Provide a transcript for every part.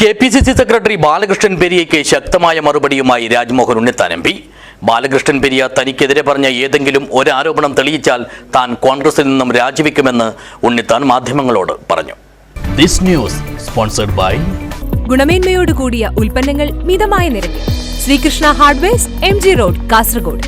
K P C C secretary Balakrishnan പെരിയയ്ക്ക് ശക്തമായ മറുപടിയുമായി Rajmohan Unnithan M P. Balakrishnan Periya തനിക്കെതിരെ പറഞ്ഞ ഏതെങ്കിലും ഒരാരോപണം ആരോപണം തെളിയിച്ചാൽ താൻ കോൺഗ്രസിൽ നിന്നും രാജിവെക്കുമെന്ന് ഉണ്ണിത്താൻ മാധ്യമങ്ങളോട് പറഞ്ഞു. ദിസ് ന്യൂസ് സ്പോൺസർഡ് ബൈ ഗുണമേന്മയോട് കൂടിയ ഉൽപ്പന്നങ്ങൾ മിതമായ നിരക്കിൽ. Sreekrishna hardwares M G road Kasaragod.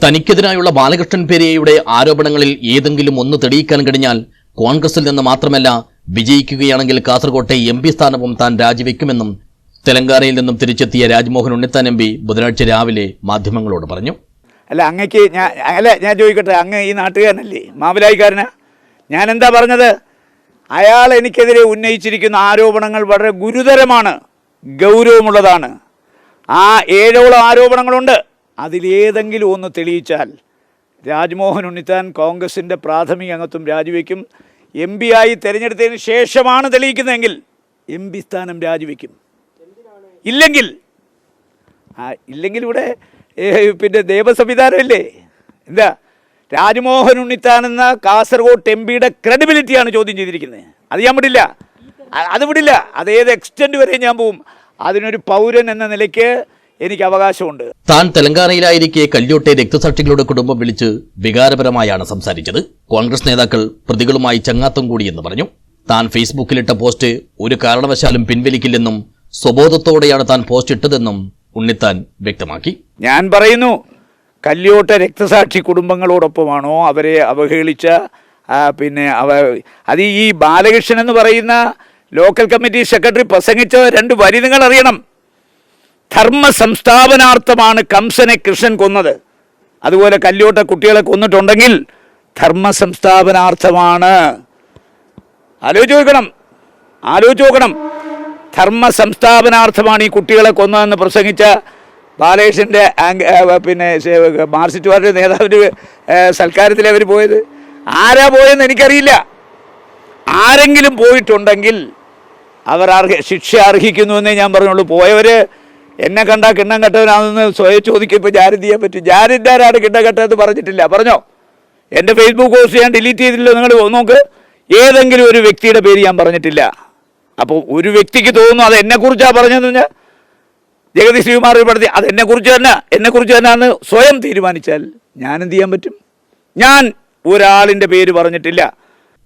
തനിക്കെതിരായുള്ള Balakrishnan പെരിയയുടെ ആരോപണങ്ങളിൽ ഏതെങ്കിലും ഒന്ന് തെളിയിക്കാൻ കഴിഞ്ഞാൽ കോൺഗ്രസിൽ നിന്ന് മാത്രമല്ല വിജയിക്കുകയാണെങ്കിൽ കാസർകോട്ടെ എം പി സ്ഥാനവും താൻ രാജിവെക്കുമെന്നും തെലങ്കാനയിൽ നിന്നും തിരിച്ചെത്തിയ രാജ്മോഹൻ ഉണ്ണിത്താൻ എം പി ബുധനാഴ്ച രാവിലെ മാധ്യമങ്ങളോട് പറഞ്ഞു. അല്ല അങ്ങക്ക് ഞാൻ അല്ല ഞാൻ ചോദിക്കട്ടെ അങ്ങ് ഈ നാട്ടുകാരനല്ലേ? മാവിലായിക്കാരനാ? ഞാൻ എന്താ പറഞ്ഞത്? അയാൾ എനിക്കെതിരെ ഉന്നയിച്ചിരിക്കുന്ന ആരോപണങ്ങൾ വളരെ ഗുരുതരമാണ് ഗൗരവമുള്ളതാണ്. ആ ഏഴോളം ആരോപണങ്ങളുണ്ട്. അതിലേതെങ്കിലും ഒന്ന് തെളിയിച്ചാൽ രാജ്മോഹൻ ഉണ്ണിത്താൻ കോൺഗ്രസിന്റെ പ്രാഥമിക അംഗത്വം രാജിവെക്കും. എം പി ആയി തിരഞ്ഞെടുത്തതിന് ശേഷമാണ് തെളിയിക്കുന്നതെങ്കിൽ എം പി സ്ഥാനം രാജിവെക്കും. ഇല്ലെങ്കിൽ ആ ഇല്ലെങ്കിൽ ഇവിടെ പിന്നെ ദേവസംവിധാനമില്ലേ എന്താ? രാജ്മോഹൻ ഉണ്ണിത്താൻ എന്ന കാസർഗോഡ് എം പിയുടെ ക്രെഡിബിലിറ്റിയാണ് ചോദ്യം ചെയ്തിരിക്കുന്നത്. അത് ഞാൻ വിടില്ല. അത് വിടില്ല. അത് ഏത് എക്സ്റ്റെൻഡ് വരെ ഞാൻ പോവും. അതിനൊരു പൗരൻ എന്ന നിലയ്ക്ക് എനിക്ക് അവകാശമുണ്ട്. താൻ തെലങ്കാനയിലായിരിക്കെ കല്യോട്ടെ രക്തസാക്ഷികളുടെ കുടുംബം വിളിച്ച് വികാരപരമായാണ് സംസാരിച്ചത്. കോൺഗ്രസ് നേതാക്കൾ പ്രതികളുമായി ചങ്ങാത്തം കൂടിയെന്ന് പറഞ്ഞു. താൻ ഫേസ്ബുക്കിലിട്ട പോസ്റ്റ് ഒരു കാരണവശാലും പിൻവലിക്കില്ലെന്നും സ്വബോധത്തോടെയാണ് താൻ പോസ്റ്റ് ഇട്ടതെന്നും ഉണ്ണിത്താൻ വ്യക്തമാക്കി. ഞാൻ പറയുന്നു കല്യോട്ട രക്തസാക്ഷി കുടുംബങ്ങളോടൊപ്പമാണോ അവരെ അവഹേളിച്ച പിന്നെ അവ അത് ഈ ബാലകൃഷ്ണൻ എന്ന് പറയുന്ന ലോക്കൽ കമ്മിറ്റി സെക്രട്ടറി പ്രസംഗിച്ച രണ്ട് വരി നിങ്ങൾ അറിയണം. ധർമ്മ സംസ്ഥാപനാർത്ഥമാണ് കംസനെ കൃഷ്ണൻ കൊന്നത്. അതുപോലെ കല്യോട്ട കുട്ടികളെ കൊന്നിട്ടുണ്ടെങ്കിൽ ധർമ്മ സംസ്ഥാപനാർത്ഥമാണ് ആലോചിച്ച് നോക്കണം. ആലോചിച്ച് നോക്കണം. ധർമ്മ സംസ്ഥാപനാർത്ഥമാണ് ഈ കുട്ടികളെ കൊന്നതെന്ന് പ്രസംഗിച്ച ബാലകൃഷ്ണന്റെ പിന്നെ മാർസിറ്റ് പാർട്ടി നേതാവിന്റെ സൽക്കാരത്തിൽ അവർ പോയത്. ആരാ പോയെന്ന് എനിക്കറിയില്ല. ആരെങ്കിലും പോയിട്ടുണ്ടെങ്കിൽ അവർ അർഹ ശിക്ഷ അർഹിക്കുന്നുവെന്നേ ഞാൻ പറഞ്ഞുള്ളൂ. പോയവർ എന്നെ കണ്ടാൽ കിണ്ണം കെട്ടവനാണെന്ന് സ്വയം ചോദിക്കും ഇപ്പോൾ ഞാനെന്ത് ചെയ്യാൻ പറ്റും. ജാരിദ്ധാരാണ് കിണ്ണം കെട്ടതെന്ന് പറഞ്ഞിട്ടില്ല. പറഞ്ഞോ? എന്റെ ഫേസ്ബുക്ക് പോസ്റ്റ് ഞാൻ ഡിലീറ്റ് ചെയ്തില്ല നിങ്ങൾ നോക്ക്. ഏതെങ്കിലും ഒരു വ്യക്തിയുടെ പേര് ഞാൻ പറഞ്ഞിട്ടില്ല. അപ്പോൾ ഒരു വ്യക്തിക്ക് തോന്നുന്നു അത് എന്നെക്കുറിച്ചാണ് പറഞ്ഞതെന്ന് പറഞ്ഞാൽ ജഗതി ശ്രീകുമാർ പഠിത്തി അത് എന്നെക്കുറിച്ച് തന്നെ എന്നെക്കുറിച്ച് തന്നെ എന്ന് സ്വയം തീരുമാനിച്ചാൽ ഞാൻ എന്ത് ചെയ്യാൻ പറ്റും? ഞാൻ ഒരാളിന്റെ പേര് പറഞ്ഞിട്ടില്ല.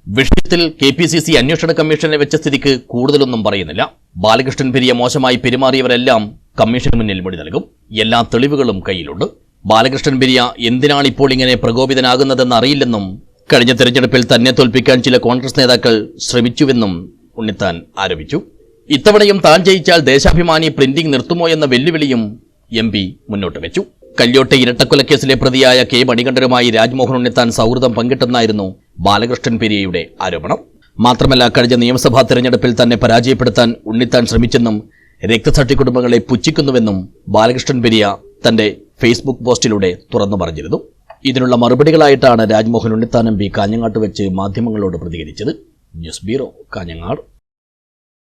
വിഷയത്തിൽ കെ പി സി സി അന്വേഷണ കമ്മീഷനെ വെച്ച സ്ഥിതിക്ക് കൂടുതലൊന്നും പറയുന്നില്ല. ബാലകൃഷ്ണൻ പെരിയ മോശമായി പെരുമാറിയവരെല്ലാം കമ്മീഷന് മുന്നിൽ മൊഴി നൽകും. എല്ലാ തെളിവുകളും കയ്യിലുണ്ട്. ബാലകൃഷ്ണൻ പെരിയ എന്തിനാണ് ഇപ്പോൾ ഇങ്ങനെ പ്രകോപിതനാകുന്നതെന്ന് അറിയില്ലെന്നും കഴിഞ്ഞ തെരഞ്ഞെടുപ്പിൽ തന്നെ തോൽപ്പിക്കാൻ ചില കോൺഗ്രസ് നേതാക്കൾ ശ്രമിച്ചുവെന്നും ഉണ്ണിത്താൻ ആരോപിച്ചു. ഇത്തവണയും താൻ ജയിച്ചാൽ ദേശാഭിമാനി പ്രിന്റിംഗ് നിർത്തുമോ എന്ന വെല്ലുവിളിയും എം പി മുന്നോട്ട് വെച്ചു. കല്യോട്ടെ ഇരട്ടക്കൊലക്കേസിലെ പ്രതിയായ കെ മണികണ്ഠനുമായി രാജ്മോഹൻ ഉണ്ണിത്താൻ സൗഹൃദം പങ്കിട്ടെന്നായിരുന്നു ബാലകൃഷ്ണൻ പെരിയയുടെ ആരോപണം. മാത്രമല്ല കഴിഞ്ഞ നിയമസഭാ തെരഞ്ഞെടുപ്പിൽ തന്നെ പരാജയപ്പെടുത്താൻ ഉണ്ണിത്താൻ ശ്രമിച്ചെന്നും രക്തസാക്ഷി കുടുംബങ്ങളെ പുച്ഛിക്കുന്നുവെന്നും ബാലകൃഷ്ണൻ പെരിയ തന്റെ ഫേസ്ബുക്ക് പോസ്റ്റിലൂടെ തുറന്നു പറഞ്ഞിരുന്നു. ഇതിനുള്ള മറുപടികളായിട്ടാണ് രാജ്മോഹൻ ഉണ്ണിത്താനം എം പി കാഞ്ഞങ്ങാട്ട് വെച്ച് മാധ്യമങ്ങളോട് പ്രതികരിച്ചത്. News bureau Kanhangad.